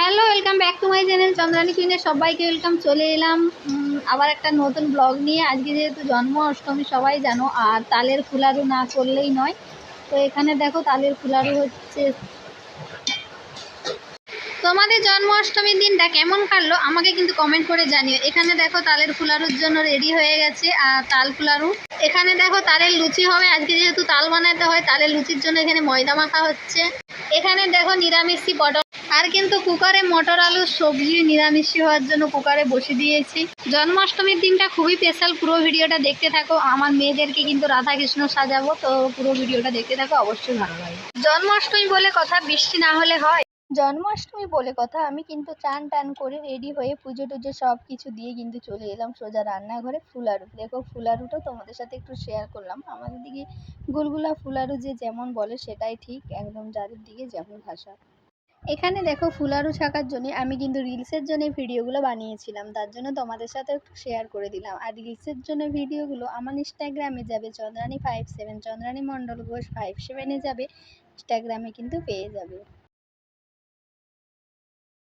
মাই channel Chandrani কুইনে সবাইকে welcome চলে এলাম। আবার একটা নতুন ব্লগ নিয়ে। আজকে যেহেতু জন্ম অষ্টমী সবাই জানো, আর তালের ফুলারু না করলেই নয়। তো এখানে দেখো, তালের ফুলারু হচ্ছে। তোমাদের জন্ম অষ্টমীর দিনটা কেমন কাটলো, আমাকে কিন্তু কমেন্ট করে জানিও। এখানে দেখো, তালের ফুলারুর জন্য রেডি হয়ে গেছে, আর তাল ফুলারু। এখানে দেখো, তালের লুচি হবে। আজকে যেহেতু তাল বানাতে হয়, তালের লুচির জন্য এখানে ময়দা মাখা হচ্ছে। এখানে দেখো নিরামিষি পটল আর কিন্তু কুকারে মটর আলু, সবজি নিরামিষি হওয়ার জন্য কুকারে বসে দিয়েছি। জন্মাষ্টমীর দিনটা খুবই স্পেশাল পুরো ভিডিওটা দেখতে থাকো। আমার মেয়েদেরকে কিন্তু রাধা কৃষ্ণ সাজাবো, তো পুরো ভিডিওটা দেখতে থাকো, অবশ্যই ভালো লাগে জন্মাষ্টমী বলে কথা, বৃষ্টি না হলে হয়। জন্মাষ্টমী বলে কথা, আমি কিন্তু চান টান করে রেডি হয়ে পুজো টুজো সব কিছু দিয়ে কিন্তু চলে এলাম সোজা রান্নাঘরে ফুলারু দেখো ফুলারুটা তোমাদের সাথে একটু শেয়ার করলাম। আমাদের দিকে গুলগুলা ফুলারু যে যেমন বলে সেটাই ঠিক, একদম যাদের দিকে যেমন ভাষা। এখানে দেখো ফুলারু ছাকার জন্য আমি কিন্তু রিলসের জন্য ভিডিওগুলো বানিয়েছিলাম, তার জন্য তোমাদের সাথে একটু শেয়ার করে দিলাম। আর রিলসের জন্য ভিডিওগুলো আমার ইনস্টাগ্রামে যাবে Chandrani five seven Chandrani Mondal Ghosh five সেভেনে যাবে ইনস্টাগ্রামে কিন্তু পেয়ে যাবে।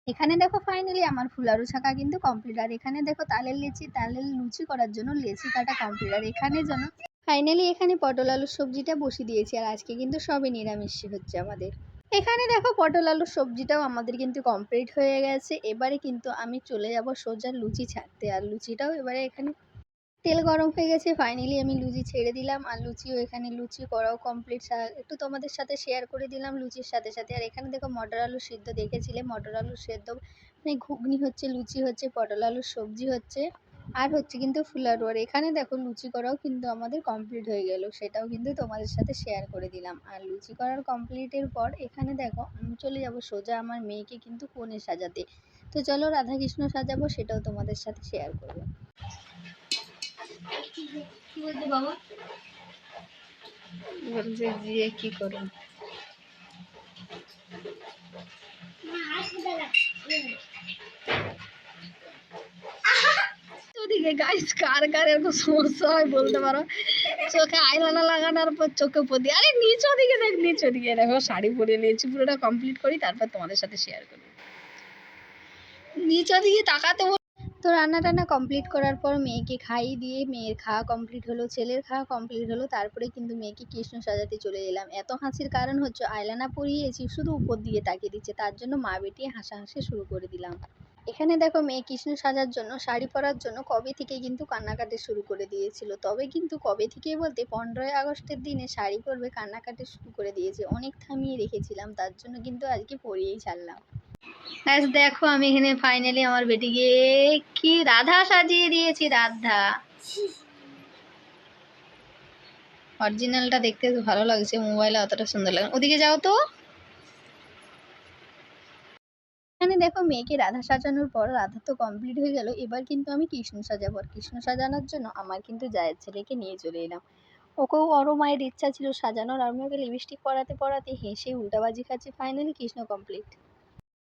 এখানে দেখো ফাইনালি আমার ফুলারু ছাকা কিন্তু কমপ্লিট আর এখানে দেখো তালের লেচি, তালের লুচি করার জন্য লেচি কাটা কমপ্লিট আর এখানে যেন ফাইনালি এখানে পটল, আলুর সবজিটা বসিয়ে দিয়েছি, আর আজকে কিন্তু সবই নিরামিষ হচ্ছে আমাদের। এখানে দেখো পটল আলুর সবজিটাও আমাদের কিন্তু কমপ্লিট হয়ে গেছে। এবারে কিন্তু আমি চলে যাব সোজা লুচি ছাড়তে। আর লুচিটাও এবারে এখানে তেল গরম হয়ে গেছে। ফাইনালি আমি লুচি ছেড়ে দিলাম। আর লুচিও এখানে লুচি করাও কমপ্লিট একটু তোমাদের সাথে শেয়ার করে দিলাম লুচির সাথে সাথে। আর এখানে দেখো মটর আলু সিদ্ধ দেখেছিলে? মটর আলু সেদ্ধ মানে ঘুগনি হচ্ছে, লুচি হচ্ছে, পটল আলুর সবজি হচ্ছে। আর হচ্ছে কিন্তু ফুলারু আর এখানে দেখো লুচি করাও কিন্তু আমাদের কমপ্লিট হয়ে গেল। সেটাও কিন্তু তোমাদের সাথে শেয়ার করে দিলাম। আর লুচি করার কমপ্লিটের পর এখানে দেখো আমি চলে যাব সোজা আমার মেয়েকে কিন্তু কোণে সাজাতে। তো চলো রাধাকৃষ্ণ সাজাবো সেটাও তোমাদের সাথে শেয়ার করব। কি বলছো বাবা? বলছে গিয়ে কি করুন গাইস কার কার এরকম সমস্যা হয় বলতে পারো? চোখে আইলানা লাগানোর পর চোখে আরে নিচ দিকে দেখ, নিচ দিকে দেখো। শাড়ি নিয়েছি, পুরোটা কমপ্লিট করি, তারপর তোমাদের সাথে শেয়ার করি। নিচ দিকে তাকাতে তো রান্না টান্না কমপ্লিট করার পর মেয়েকে খাইয়ে দিয়ে মেয়ের খাওয়া কমপ্লিট হলো, ছেলের খাওয়া কমপ্লিট হলো, তারপরে কিন্তু মেয়েকে কৃষ্ণ সাজাতে চলে এলাম। এত হাসির কারণ হচ্ছে আইলানা পরিয়েছি, শুধু উপর দিয়ে তাকিয়ে দিচ্ছে, তার জন্য মা বেটি হাসাহাসি শুরু করে দিলাম। এখানে দেখো মেয়ে কৃষ্ণ সাজার জন্য, শাড়ি পরার জন্য কবে থেকে কিন্তু কান্নাকাটি শুরু করে দিয়েছিল? তবে কিন্তু কবে থেকে বলতে পনেরোই আগস্টের দিনে শাড়ি পরবে কান্নাকাটি শুরু করে দিয়েছে। অনেক থামিয়ে রেখেছিলাম, তার জন্য কিন্তু আজকে পরিয়েই ছাড়লাম। আজ দেখো আমি এখানে ফাইনালি আমার বেটিকে কি রাধা সাজিয়ে দিয়েছি, রাধা। অরিজিনালটা দেখতে ভালো লাগছে মোবাইলে অতটা সুন্দর লাগে। ওদিকে যাও তো। এখানে দেখো মেয়েকে রাধা সাজানোর পর রাধা তো কমপ্লিট হয়ে গেল। এবার কিন্তু আমি কৃষ্ণ সাজাবো। আর কৃষ্ণ সাজানোর জন্য আমার কিন্তু জায়ের ছেলেকে নিয়ে চলে এলাম। ওকেও ওরও মায়ের ইচ্ছা ছিল সাজানোর। আর ওকে লিপস্টিক পরাতে পরাতে হেসে উল্টাবাজি খাচ্ছে ফাইনালি কৃষ্ণ কমপ্লিট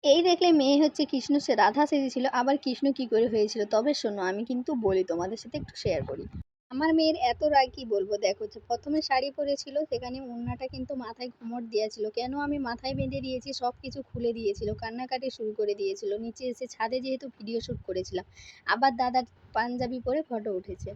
এই দেখলে মেয়ে হচ্ছে কৃষ্ণ সে রাধা সেজেছিল। আবার কৃষ্ণ কি করে হয়েছিল? তবে শোনো, আমি কিন্তু বলি, তোমাদের সাথে একটু শেয়ার করি। আমার মেয়ের এত রাগ, কি বলব? দেখো প্রথমে শাড়ি পরেছিল, সেখানে ওড়নাটা কিন্তু মাথায় ঘুমট ছিল কেন আমি মাথায় বেঁধে দিয়েছি? সব কিছু খুলে দিয়েছিল, কান্নাকাটি শুরু করে দিয়েছিল। নিচে এসে ছাদে যেহেতু ভিডিও শ্যুট করেছিলাম, আবার দাদার পাঞ্জাবি পরে ফটো উঠেছে।